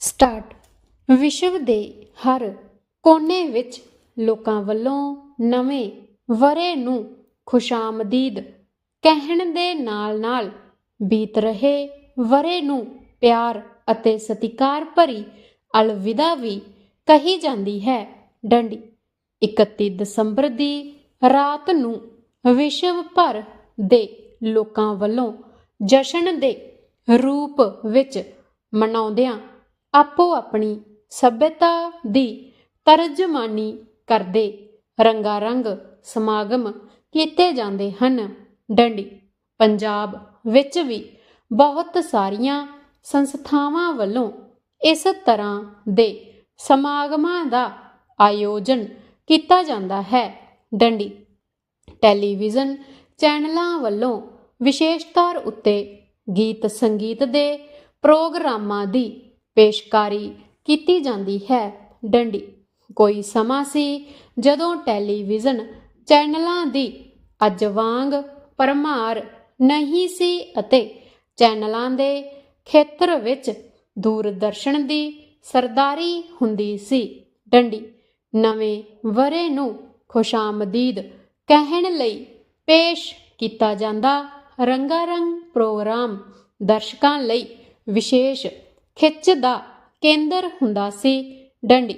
Start. ਵਿਸ਼ਵ ਦੇ ਹਰ ਕੋਨੇ ਵਿੱਚ ਲੋਕਾਂ ਵੱਲੋਂ ਨਵੇਂ ਵਰੇ ਨੂੰ ਖੁਸ਼ਾਮਦੀਦ ਕਹਿਣ ਦੇ ਨਾਲ-ਨਾਲ ਬੀਤ ਰਹੇ ਵਰੇ ਨੂੰ ਪਿਆਰ ਅਤੇ ਸਤਿਕਾਰ ਭਰੀ ਅਲਵਿਦਾ ਵੀ ਕਹੀ ਜਾਂਦੀ ਹੈ। ਡੰਡੀ 31 ਦਸੰਬਰ ਦੀ ਰਾਤ ਨੂੰ ਵਿਸ਼ਵ ਭਰ ਦੇ ਲੋਕਾਂ ਵੱਲੋਂ ਜਸ਼ਨ ਦੇ ਰੂਪ ਵਿੱਚ ਮਨਾਉਂਦਿਆਂ ਆਪੋ ਆਪਣੀ ਸਭਿਅਤਾ ਦੀ ਤਰਜਮਾਨੀ ਕਰਦੇ ਰੰਗਾਰੰਗ ਸਮਾਗਮ ਕੀਤੇ ਜਾਂਦੇ ਹਨ। ਡੰਡੀ, ਪੰਜਾਬ ਵਿੱਚ ਵੀ ਬਹੁਤ ਸਾਰੀਆਂ ਸੰਸਥਾਵਾਂ ਵੱਲੋਂ ਇਸ ਤਰ੍ਹਾਂ ਦੇ ਸਮਾਗਮਾਂ ਦਾ ਆਯੋਜਨ ਕੀਤਾ ਜਾਂਦਾ ਹੈ। ਡੰਡੀ, ਟੈਲੀਵਿਜ਼ਨ ਚੈਨਲਾਂ ਵੱਲੋਂ ਵਿਸ਼ੇਸ਼ ਤੌਰ ਉੱਤੇ ਗੀਤ ਸੰਗੀਤ ਦੇ ਪ੍ਰੋਗਰਾਮਾਂ ਦੀ ਪੇਸ਼ਕਾਰੀ ਕੀਤੀ ਜਾਂਦੀ ਹੈ। ਡੰਡੀ। ਕੋਈ ਸਮਾਂ ਸੀ ਜਦੋਂ ਟੈਲੀਵਿਜ਼ਨ ਚੈਨਲਾਂ ਦੀ ਅੱਜ ਵਾਂਗ ਪਰਮਾਰ ਨਹੀਂ ਸੀ ਅਤੇ ਚੈਨਲਾਂ ਦੇ ਖੇਤਰ ਵਿੱਚ ਦੂਰਦਰਸ਼ਨ ਦੀ ਸਰਦਾਰੀ ਹੁੰਦੀ ਸੀ। ਡੰਡੀ। ਨਵੇਂ ਵਰੇ ਨੂੰ ਖੁਸ਼ਾਮਦੀਦ ਕਹਿਣ ਲਈ ਪੇਸ਼ ਕੀਤਾ ਜਾਂਦਾ ਰੰਗਾਰੰਗ ਪ੍ਰੋਗਰਾਮ ਦਰਸ਼ਕਾਂ ਲਈ ਵਿਸ਼ੇਸ਼ ਖਿੱਚ ਦਾ ਕੇਂਦਰ ਹੁੰਦਾ ਸੀ ਡੰਡੀ।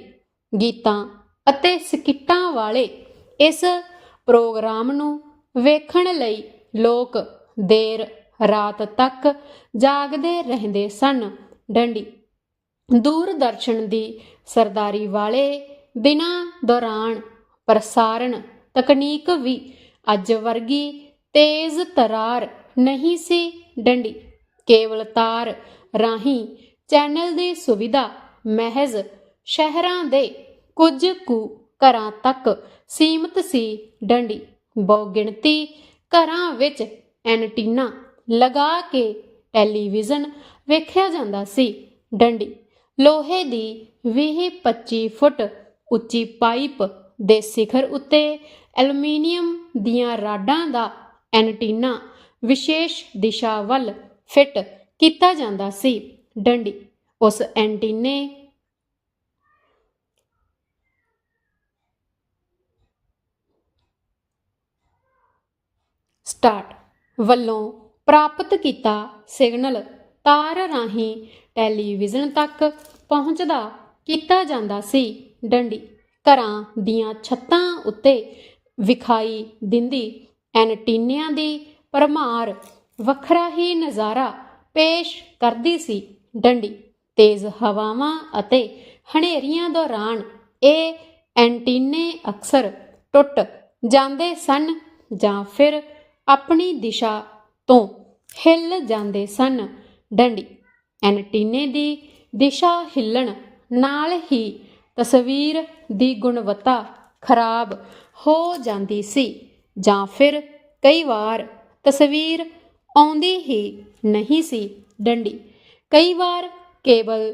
ਗੀਤਾਂ ਅਤੇ ਸਕਿੱਟਾਂ ਵਾਲੇ ਇਸ ਪ੍ਰੋਗਰਾਮ ਨੂੰ ਵੇਖਣ ਲਈ ਲੋਕ ਦੇਰ ਰਾਤ ਤੱਕ ਜਾਗਦੇ ਰਹਿੰਦੇ ਸਨ। ਡੰਡੀ ਦੂਰਦਰਸ਼ਨ ਦੀ ਸਰਦਾਰੀ ਵਾਲੇ ਦਿਨਾਂ ਦੌਰਾਨ ਪ੍ਰਸਾਰਣ ਤਕਨੀਕ ਵੀ ਅੱਜ ਵਰਗੀ ਤੇਜ਼ ਤਰਾਰ ਨਹੀਂ ਸੀ। ਡੰਡੀ ਕੇਵਲ ਤਾਰ ਰਾਹੀਂ ਚੈਨਲ ਦੀ ਸੁਵਿਧਾ, ਮਹਿਜ਼ ਸ਼ਹਿਰਾਂ ਦੇ ਕੁਝ ਕੁ ਘਰਾਂ ਤੱਕ ਸੀਮਤ ਸੀ ਡੰਡੀ। ਬਹੁ ਗਿਣਤੀ ਘਰਾਂ ਵਿੱਚ ਐਂਟੀਨਾ ਲਗਾ ਕੇ ਟੈਲੀਵਿਜ਼ਨ ਵੇਖਿਆ ਜਾਂਦਾ ਸੀ। ਡੰਡੀ ਲੋਹੇ ਦੀ 20-25 ਫੁੱਟ ਉੱਚੀ ਪਾਈਪ ਦੇ ਸਿਖਰ ਉੱਤੇ ਐਲੂਮੀਨੀਅਮ ਦੀਆਂ ਰਾਡਾਂ ਦਾ ਐਂਟੀਨਾ ਵਿਸ਼ੇਸ਼ ਦਿਸ਼ਾ ਵੱਲ ਫਿੱਟ ਕੀਤਾ ਜਾਂਦਾ ਸੀ। ਡੰਡੀ, ਉਸ ਐਂਟੀਨੇ ਸਟਾਰਟ ਵੱਲੋਂ ਪ੍ਰਾਪਤ ਕੀਤਾ ਸਿਗਨਲ ਤਾਰ ਰਾਹੀਂ ਟੈਲੀਵਿਜ਼ਨ ਤੱਕ ਪਹੁੰਚਦਾ ਕੀਤਾ ਜਾਂਦਾ ਸੀ। ਡੰਡੀ ਘਰਾਂ ਦੀਆਂ ਛੱਤਾਂ ਉੱਤੇ ਵਿਖਾਈ ਦਿੰਦੀ, ਐਂਟੀਨਿਆਂ ਦੀ ਪਰਮਾਰ ਵੱਖਰਾ ਹੀ ਨਜ਼ਾਰਾ ਪੇਸ਼ ਕਰਦੀ ਸੀ। ਡੰਡੀ, ਤੇਜ਼ ਹਵਾਵਾਂ ਅਤੇ ਹਨੇਰੀਆਂ ਦੌਰਾਨ ਇਹ ਐਂਟੀਨੇ ਅਕਸਰ ਟੁੱਟ ਜਾਂਦੇ ਸਨ ਜਾਂ ਫਿਰ ਆਪਣੀ ਦਿਸ਼ਾ ਤੋਂ ਹਿੱਲ ਜਾਂਦੇ ਸਨ। ਡੰਡੀ, ਐਂਟੀਨੇ ਦੀ ਦਿਸ਼ਾ ਹਿੱਲਣ ਨਾਲ ਹੀ ਤਸਵੀਰ ਦੀ ਗੁਣਵੱਤਾ ਖਰਾਬ ਹੋ ਜਾਂਦੀ ਸੀ ਜਾਂ ਫਿਰ ਕਈ ਵਾਰ ਤਸਵੀਰ ਆਉਂਦੀ ਹੀ ਨਹੀਂ ਸੀ। ਡੰਡੀ ਕਈ ਵਾਰ ਕੇਵਲ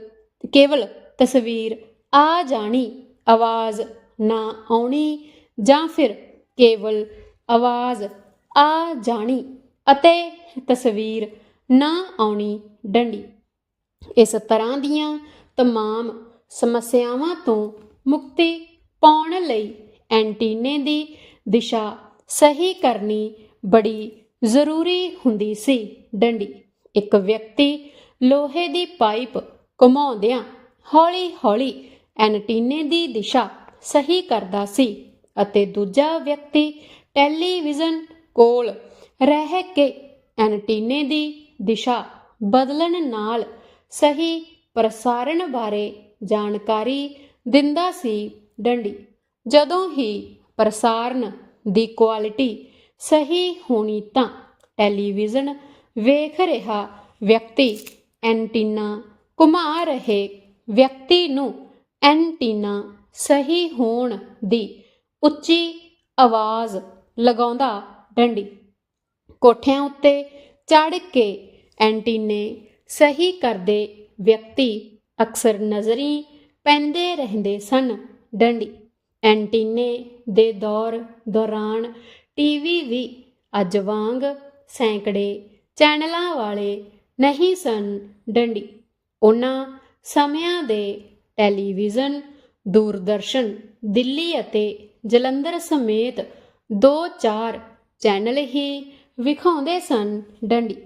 ਕੇਵਲ ਤਸਵੀਰ ਆ ਜਾਣੀ ਆਵਾਜ਼ ਨਾ ਆਉਣੀ ਜਾਂ ਫਿਰ ਕੇਵਲ ਆਵਾਜ਼ ਆ ਜਾਣੀ ਅਤੇ ਤਸਵੀਰ ਨਾ ਆਉਣੀ ਡੰਡੀ ਇਸ ਤਰ੍ਹਾਂ ਦੀਆਂ तमाम ਸਮੱਸਿਆਵਾਂ ਤੋਂ ਮੁਕਤੀ ਪਾਉਣ ਲਈ ਐਂਟੀਨੇ ਦੀ ਦਿਸ਼ਾ ਸਹੀ ਕਰਨੀ ਬੜੀ ਜ਼ਰੂਰੀ ਹੁੰਦੀ ਸੀ ਡੰਡੀ ਇੱਕ ਵਿਅਕਤੀ ਲੋਹੇ ਦੀ ਪਾਈਪ ਘੁਮਾਉਂਦਿਆਂ ਹੌਲੀ-ਹੌਲੀ ਐਂਟੀਨੇ ਦੀ ਦਿਸ਼ਾ ਸਹੀ ਕਰਦਾ ਸੀ ਅਤੇ ਦੂਜਾ ਵਿਅਕਤੀ ਟੈਲੀਵਿਜ਼ਨ ਕੋਲ ਰਹਿ ਕੇ ਐਂਟੀਨੇ ਦੀ ਦਿਸ਼ਾ ਬਦਲਣ ਨਾਲ ਸਹੀ ਪ੍ਰਸਾਰਣ ਬਾਰੇ ਜਾਣਕਾਰੀ ਦਿੰਦਾ ਸੀ ਡੰਡੀ। ਜਦੋਂ ਹੀ ਪ੍ਰਸਾਰਣ ਦੀ ਕੁਆਲਿਟੀ ਸਹੀ ਹੋਣੀ ਤਾਂ ਟੈਲੀਵਿਜ਼ਨ ਵੇਖ ਰਿਹਾ ਵਿਅਕਤੀ ਐਂਟੀਨਾ ਘੁਮਾ ਰਹੇ ਵਿਅਕਤੀ ਨੂੰ ਐਂਟੀਨਾ ਸਹੀ ਹੋਣ ਦੀ ਉੱਚੀ ਆਵਾਜ਼ ਲਗਾਉਂਦਾ ਡੰਡੀ। ਕੋਠਿਆਂ ਉੱਤੇ ਚੜ ਕੇ ਐਂਟੀਨੇ ਸਹੀ ਕਰਦੇ ਵਿਅਕਤੀ ਅਕਸਰ ਨਜ਼ਰੀ ਪੈਂਦੇ ਰਹਿੰਦੇ ਸਨ ਡੰਡੀ। ਐਂਟੀਨੇ ਦੇ ਦੌਰ ਦੌਰਾਨ ਟੀਵੀ ਵੀ ਅੱਜ ਵਾਂਗ ਸੈਂਕੜੇ ਚੈਨਲਾਂ ਵਾਲੇ ਨਹੀਂ ਸਨ ਡੰਡੀ। ਉਹਨਾਂ ਸਮਿਆਂ ਦੇ ਟੈਲੀਵਿਜ਼ਨ, ਦੂਰਦਰਸ਼ਨ, ਦਿੱਲੀ ਅਤੇ ਜਲੰਧਰ ਸਮੇਤ ਦੋ ਚਾਰ ਚੈਨਲ ਹੀ ਵਿਖਾਉਂਦੇ ਸਨ ਡੰਡੀ।